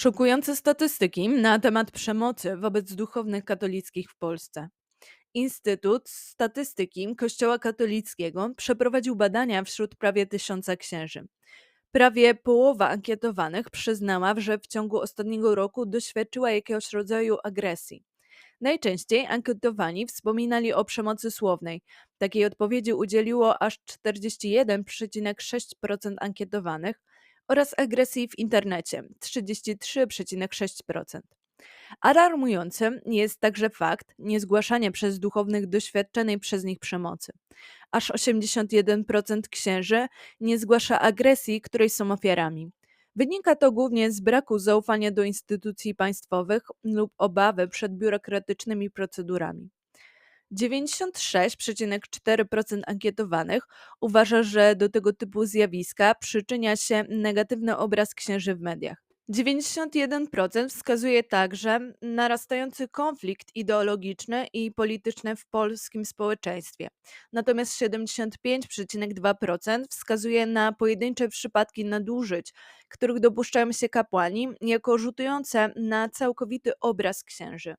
Szokujące statystyki na temat przemocy wobec duchownych katolickich w Polsce. Instytut Statystyki Kościoła Katolickiego przeprowadził badania wśród prawie tysiąca księży. Prawie połowa ankietowanych przyznała, że w ciągu ostatniego roku doświadczyła jakiegoś rodzaju agresji. Najczęściej ankietowani wspominali o przemocy słownej. Takiej odpowiedzi udzieliło aż 41,6% ankietowanych oraz agresji w internecie 33,6%. Alarmujący jest także fakt niezgłaszania przez duchownych doświadczonej przez nich przemocy. Aż 81% księży nie zgłasza agresji, której są ofiarami. Wynika to głównie z braku zaufania do instytucji państwowych lub obawy przed biurokratycznymi procedurami. 96,4% ankietowanych uważa, że do tego typu zjawiska przyczynia się negatywny obraz księży w mediach. 91% wskazuje także narastający konflikt ideologiczny i polityczny w polskim społeczeństwie. Natomiast 75,2% wskazuje na pojedyncze przypadki nadużyć, których dopuszczają się kapłani, jako rzutujące na całkowity obraz księży.